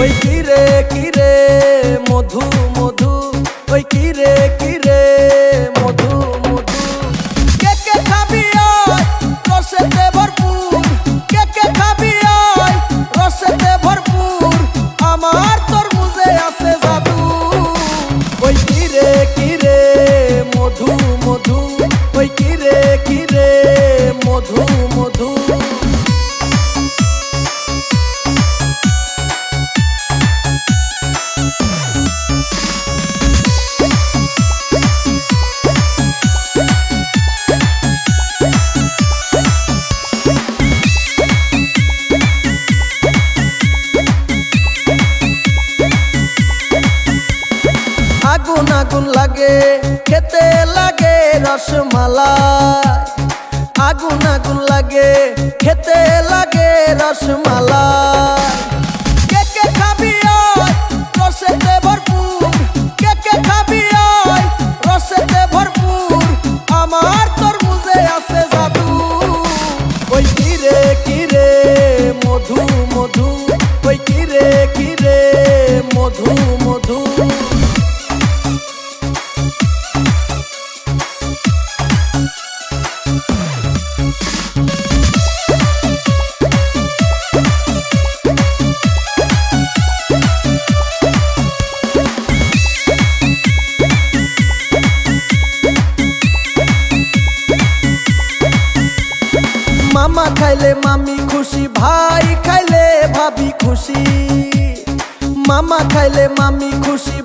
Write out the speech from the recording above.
ওই কিরে কিরে মধু মধু ওই কিরে কিরে রসমালাই। আগুন আগুন লাগে, খেতে লাগে রসমালাই। কে কে খাবি আয়, রসেতে ভরপুর। কে কে খাবি আমার তরমুজে আছে মধু মধু। মধু খাইলে মামি খুশি ভাই খাইলে ভাবি খুশি। মামা খাইলে মামি খুশি